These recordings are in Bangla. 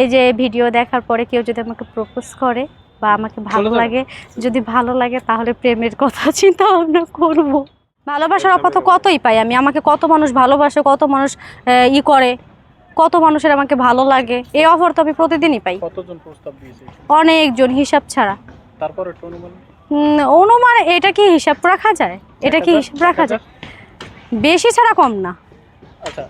এই যে ভিডিও দেখার পরে কেউ যদি আমাকে প্রপোজ করে বা আমাকে ভালো লাগে যদি ভালো লাগে তাহলে প্রেমের কথা চিন্তা ভাবনা করব। ভালোবাসার অপথ কতই পাই আমি আমাকে কত মানুষ ভালোবাসে কত মানুষ ই করে কত মানুষের আমাকে ভালো লাগে? এই অফার তো আমি প্রতিদিনই পাই। কতজন প্রস্তাব দিয়েছে অনেকজন হিসাব ছাড়া। তারপরে অনুমান। অনুমান এটা কি হিসাব রাখা যায়? এটা কি হিসাব রাখা যায়? বেশি ছাড়া কম না। আচ্ছা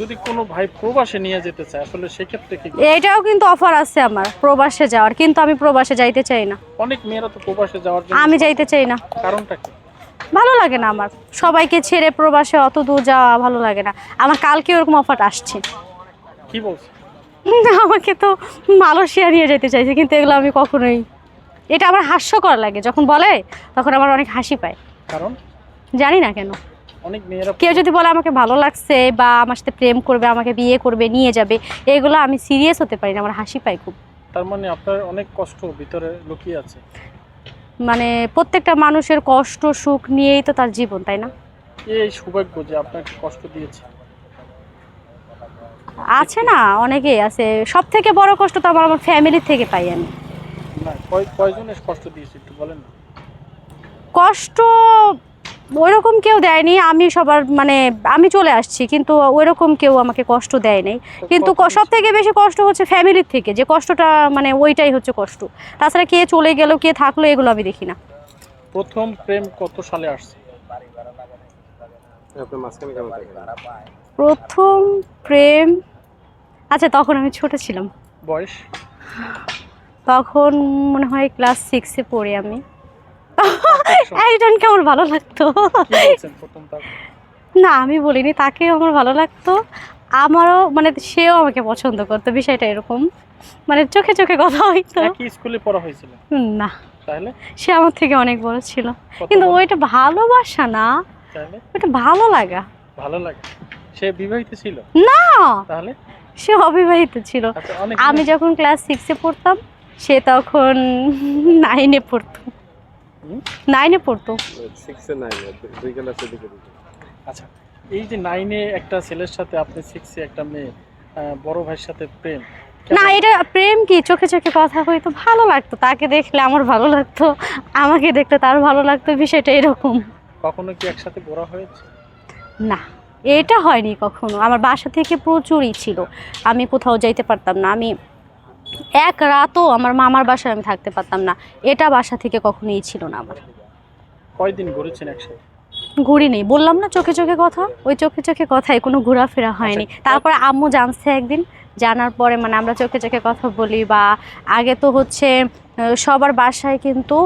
যদি কোনো ভাই প্রবাসে নিয়ে যেতে চায় আসলে সেক্ষেত্রে কি এটাও কিন্তু অফার আছে আমার প্রবাসে যাওয়ার কিন্তু আমি প্রবাসে যাইতে চাই না। অনেক মেয়েরা তো প্রবাসে যাওয়ার জন্য আমি যাইতে চাই না। কারণটা কি? ভালো লাগে না আমার। সবাইকে ছেড়ে প্রবাসে অত দূর যাওয়া ভালো লাগে না। আমার কালকে ওরকম অফার আসছে। কি বলছে? আমাকে তো মালয়েশিয়া নিয়ে যেতে চাইছে কিন্তু এগুলো আমি কখনোই। এটা আমার হাস্যকর লাগে যখন বলে তখন আমার অনেক হাসি পায়। কারণ? জানি না কেন। কেউ যদি বলে আমাকে ভালো লাগছে বা আমার সাথে প্রেম করবে আমাকে বিয়ে করবে নিয়ে যাবে এগুলো আমি সিরিয়াস হতে পারি না আমার হাসি পাই খুব। তার মানে আপনার অনেক কষ্ট ভিতরে লুকিয়ে আছে। মানে প্রত্যেকটা মানুষের কষ্ট সুখ নিয়েই তো তার জীবন তাই না? এই সৌভাগ্য যে আপনাকে কষ্ট দিয়েছে। আছে না অনেকেই আছে। সব থেকে বড় কষ্ট তো আমার আমার ফ্যামিলির থেকে পাই আমি। না কয়জনের কষ্ট দিয়েছে একটু বলেন কষ্ট ওইরকম কেউ দেয়নি আমি সবার মানে আমি চলে আসছি কিন্তু ওইরকম কেউ আমাকে কষ্ট দেয় নাই। কিন্তু সব থেকে বেশি কষ্ট হচ্ছে ফ্যামিলির থেকে যে কষ্টটা মানে ওইটাই হচ্ছে কষ্ট। তাছাড়া কে চলে গেল কে থাকল এগুলো আমি দেখি না। প্রথম প্রেম কত সালে আসছে? প্রথম প্রেম আচ্ছা তখন আমি ছোট ছিলাম। বয়স? তখন মনে হয় ক্লাস সিক্সে পড়ি আমি? একজনকে আমার ভালো লাগতো। না আমি বলিনি তাকে আমার ভালো লাগতো। আমারও মানে সেও আমাকে পছন্দ করতো বিষয়টা এরকম। মানে চোখে চোখে কথা হইতো। স্কুলে পড়া হয়েছিল? না। তাহলে? সে আমার থেকে অনেক বড় ছিল। কিন্তু ওইটা ভালোবাসা না। ওইটা ভালো লাগা। ভালো লাগে। সে বিবাহিত ছিল? না। তাহলে? সে অবিবাহিত ছিল। আচ্ছা আমি যখন ক্লাস সিক্সে পড়তাম সে তখন নাইনে পড়তো? নাইনে পড়তো। সিক্সে নাইন দুই ক্লাসের দিকে আচ্ছা এই যে নাইনে একটা ছেলের সাথে আপনি সিক্সে একটা মেয়ে বড় ভাইয়ের সাথে প্রেম না এটা প্রেম কি? চোখে চোখে কথা হইতো ভালো লাগতো। তাকে দেখলে আমার ভালো লাগতো আমাকে দেখলে তার ভালো লাগতো বিষয়টা এরকম। কখনো কি একসাথে বড় হয়েছে? না এটা হয়নি কখনো। আমার বাসা থেকে প্রচুরই ছিল। আমি কোথাও যাইতে পারতাম না। আমি এক রাতও আমার মামার বাসায় আমি থাকতে পারতাম না। এটা বাসা থেকে কখনোই ছিল না আমার। কয়দিন ঘুরেছেন একসাথে? ঘুরি নেই বললাম না চোখে চোখে কথা? ওই চোখে চোখে কথায় কোনো ঘোরাফেরা হয়নি। আচ্ছা। তারপরে আম্মু জানছে একদিন জানার পরে মানে আমরা চোখে চোখে কথা বলি বা আগে তো হচ্ছে সবার বাসায় কিন্তু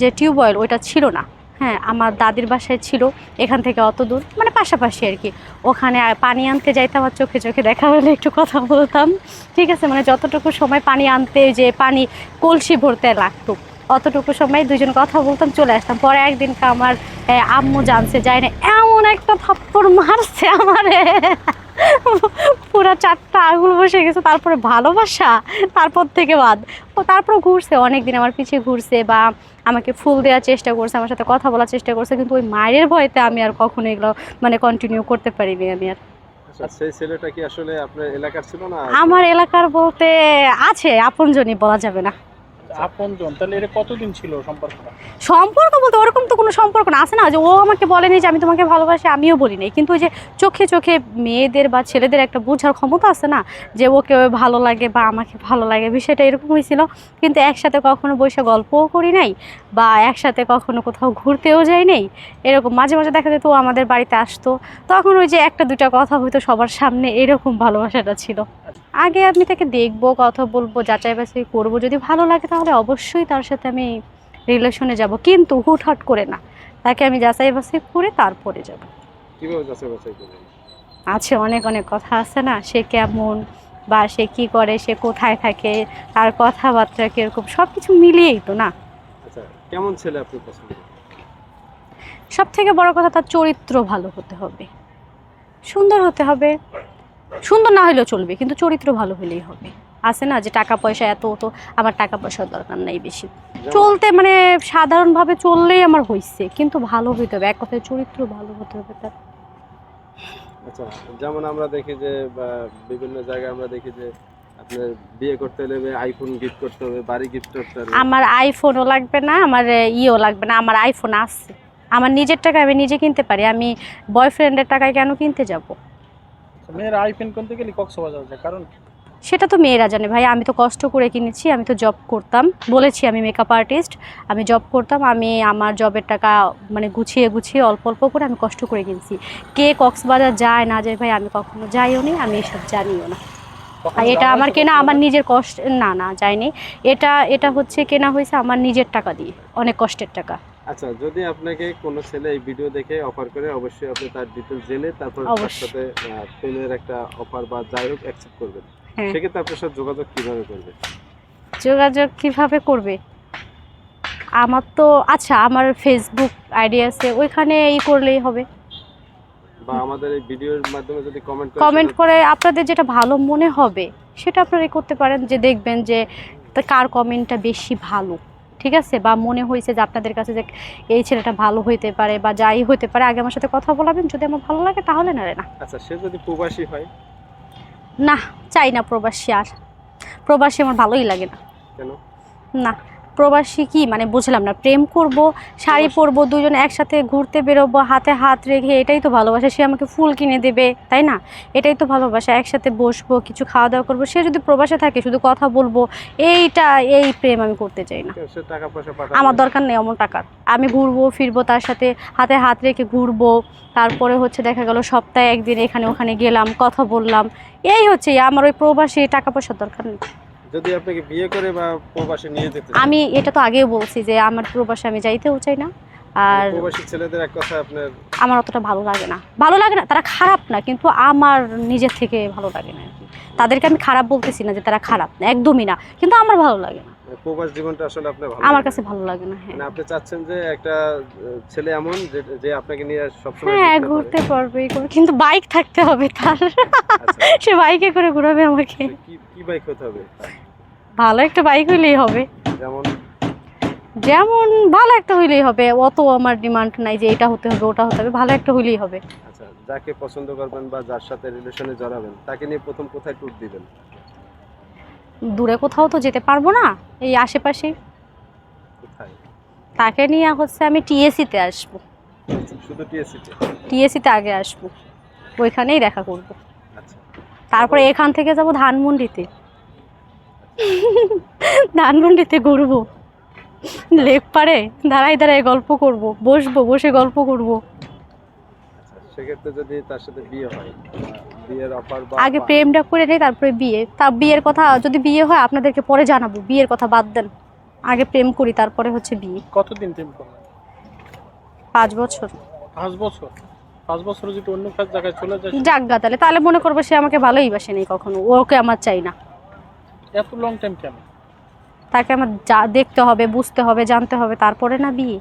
যে টিউবওয়েল ওইটা ছিল না। হ্যাঁ আমার দাদির বাসায় ছিল, এখান থেকে অত দূর মানে পাশাপাশি আর কি। ওখানে পানি আনতে যাইতাম আর চোখে চোখে দেখা হলে একটু কথা বলতাম। ঠিক আছে মানে যতটুকু সময় পানি আনতে যে পানি কলসি ভরতে লাগতো, অতটুকু সময় দুজন কথা বলতাম, চলে আসতাম। পরে একদিন আমার আম্মু জানছে যায় না এমন একটা থাপ্পড় মারছে আমারে। পুরা চারটা আঙুল বসে গেছে তারপরে ভালোবাসা তারপর থেকে বাদ। ও তারপর ঘুরছে অনেক দিন আমার পিছিয়ে ঘুরছে বা আমাকে ফুল দেওয়ার চেষ্টা করছে আমার সাথে কথা বলার চেষ্টা করছে কিন্তু ওই মায়ের ভয়তে আমি আর কখনো এগুলো মানে কন্টিনিউ করতে পারিনি আমি আর। আচ্ছা আমার এলাকার বলতে আছে আপনজনই বলা যাবে না। আপন জন তাহলে এটা কতদিন ছিল সম্পর্কটা? সম্পর্ক বলতে ওরকম তো কোনো সম্পর্ক না। আছে না যে ও আমাকে বলেনি যে আমি তোমাকে ভালোবাসি, আমিও বলি নাই। কিন্তু ওই যে চোখে চোখে মেয়েদের বা ছেলেদের একটা বোঝার ক্ষমতা আছে না, যে ওকে ভালো লাগে বা আমাকে ভালো লাগে, বিষয়টা এরকম হয়েছিল। কিন্তু একসাথে কখনো বসে গল্পও করি নাই বা একসাথে কখনো কোথাও ঘুরতেও যাই নাই। এরকম মাঝে মাঝে দেখা যেত ও আমাদের বাড়িতে আসতো। তখন ওই যে একটা দুটা কথা হয়তো সবার সামনে, এরকম ভালোবাসাটা ছিল। আগে আমি তাকে দেখব কথা বলব যাচাই বাছাই করব। যদি ভালো লাগে তাহলে অবশ্যই তার সাথে আমি রিলেশনে যাব। কিন্তু হুটহাট করে না। তাকে আমি যাচাই বাছাই করে তারপরে যাব। কীভাবে যাচাই বাছাই করবেন আছে অনেক অনেক কথা আছে না? সে কেমন বা সে কি করে সে কোথায় থাকে তার কথাবার্তা কীরকম সব কিছু মিলিয়েই তো না? আচ্ছা কেমন ছেলে আপনি পছন্দ সব থেকে বড় কথা তার চরিত্র ভালো হতে হবে। সুন্দর হতে হবে। সুন্দর না হলেও চলবে কিন্তু চরিত্র ভালো হলেই হবে। আছে না যে টাকা পয়সা এত তো আমার টাকা পয়সার দরকার নাই বেশি। চলতে মানে সাধারণভাবে চললেই আমার হয়েছে কিন্তু ভালো হইতে হবে এক কথায় চরিত্র ভালো হতে হবে তার। আচ্ছা যেমন আমরা দেখি যে বিভিন্ন জায়গায় আমরা দেখি যে আপনার বিয়ে করতে হলে আইফোন গিফট করতে হবে বাড়ি গিফট করতে হবে। আমার আইফোনও লাগবে না আমার ইও লাগবে না আমার আইফোন আছে। আমার নিজের টাকা আমি নিজে কিনতে পারি আমি বয়ফ্রেন্ডের টাকায় কেন কিনতে যাব? মেয়ের আইফোন কিনতে গেলে কক্সবাজার যায় কারণ সেটা তো মেয়েরা জানে ভাই আমি তো কষ্ট করে কিনেছি আমি তো জব করতাম। বলেছি আমি মেকআপ আর্টিস্ট আমি জব করতাম আমি আমার জবের টাকা মানে গুছিয়ে গুছিয়ে অল্প অল্প করে আমি কষ্ট করে কিনছি। কে কক্সবাজার যায় না যায় ভাই আমি কখনো যাইও নি আমি এসব জানিও না। এটা আমার কেনা আমার নিজের কষ্ট না না যায়নি এটা এটা হচ্ছে কেনা হয়েছে আমার নিজের টাকা দিয়ে অনেক কষ্টের টাকা। আচ্ছা যদি আপনাকে কোনো ছেলে এই ভিডিও দেখে অফার করে অবশ্যই আপনি তার ডিটেলস জেনে তারপর তার সাথে প্রেমের একটা অফার বা যাই হোক অ্যাকসেপ্ট করবেন। হ্যাঁ। সেক্ষেত্রে আপনার সাথে যোগাযোগ কীভাবে করবে? যোগাযোগ কীভাবে করবে? আমার তো আচ্ছা আমার ফেসবুক আইডি আছে ওইখানে ই করলেই হবে। বা আমাদের এই ভিডিওর মাধ্যমে যদি কমেন্ট কমেন্ট করে আপনাদের যেটা ভালো মনে হবে সেটা আপনারা করতে পারেন যে দেখবেন যে কার কমেন্টটা বেশি ভালো। ঠিক আছে? বা মনে হয়েছে যে আপনাদের কাছে যে এই ছেলেটা ভালো হইতে পারে বা যাই হইতে পারে আগে আমার সাথে কথা বলাবেন যদি আমার ভালো লাগে তাহলে না রে না। আচ্ছা সে যদি প্রবাসী হয়? না চাই না প্রবাসী আর। প্রবাসী আমার ভালোই লাগে না। কেন? না। প্রবাসী কি? মানে বুঝলাম না প্রেম করব শাড়ি পরবো দুজন একসাথে ঘুরতে বেরোবো হাতে হাত রেখে এটাই তো ভালোবাসা সে আমাকে ফুল কিনে দেবে তাই না? এটাই তো ভালোবাসা একসাথে বসবো কিছু খাওয়া দাওয়া করব সে যদি প্রবাসে থাকে শুধু কথা বলব এইটা এই প্রেম আমি করতে চাই না। আমার দরকার নেই অমন টাকার। আমি ঘুরবো ফিরবো তার সাথে হাতে হাত রেখে ঘুরবো তারপরে হচ্ছে দেখা গেল সপ্তাহে একদিন এখানে ওখানে গেলাম কথা বললাম এই হচ্ছে আমার ওই প্রবাসী টাকা পয়সার দরকার নেই। যদি আপনাকে বিয়ে করে বা প্রবাসে নিয়ে যেতে আমি এটা তো আগেও বলছি যে আমার প্রবাসে আমি যাইতেও চাই না। আর প্রবাসী ছেলেদের এক কথা আপনার আমার অতটা ভালো লাগে না। ভালো লাগে না তারা খারাপ না কিন্তু আমার নিজের থেকে ভালো লাগে না আর কি। তাদেরকে আমি খারাপ বলতেছি না যে তারা খারাপ না একদমই না। কিন্তু আমার ভালো লাগে না। প্রবাস জীবনটা আসলে আপনার ভালো আমার কাছে ভালো লাগে না হ্যাঁ। মানে আপনি চাচ্ছেন যে একটা ছেলে এমন যে আপনাকে নিয়ে সবসময় হ্যাঁ ঘুরতে পারবে। কিন্তু বাইক থাকতে হবে তার। আচ্ছা। সে বাইকে করে ঘুরাবে আমাকে। কি কি বাইক হতে হবে? ভালো একটা বাইক হইলেই হবে। যেমন? যেমন ভালো একটা হইলেই হবে অত আমার ডিমান্ড নাই যে এটা হতে হবে ওটা হতে হবে ভালো একটা হইলেই হবে। আচ্ছা যাকে পছন্দ করবেন বা যার সাথে রিলেশনে জড়াবেন তাকে নিয়ে প্রথম কোথায় ট্যুর দিবেন? দূরে কোথাও তো যেতে পারব না এই আশেপাশে। তাকে নিয়ে হচ্ছে আমি টিএসিতে আসব। শুধু টিএসিতে? আগে আসব ওইখানেই দেখা করব। আচ্ছা। তারপরে এখান থেকে যাব ধানমন্ডিতে। ধানমন্ডিতে ঘুরবো। লেক পারে দাঁড়াই দাঁড়াই গল্প করব বসবো বসে গল্প করব। আচ্ছা সেক্ষেত্রে যদি তার সাথে বিয়ে হয় আগে প্রেমটা করে নেই তারপরে বিয়ে। তা বিয়ের কথা যদি বিয়ে হয় আপনাদেরকে পরে জানাব। বিয়ের কথা বাদ দেন। আগে প্রেম করি তারপরে হচ্ছে বিয়ে। কতদিন প্রেম করলেন? পাঁচ বছর। পাঁচ বছর? পাঁচ বছর যদি অন্য কাজ জায়গায় চলে যায় যাজ্ঞা তাহলে। তাহলে মনে করব সে আমাকে ভালোই বাসে নেই কখনো। ওকে আমার চাই না। এত লং টাইম কেন? তাকে আমার যা দেখতে হবে বুঝতে হবে জানতে হবে। তারপরে না বিয়ে।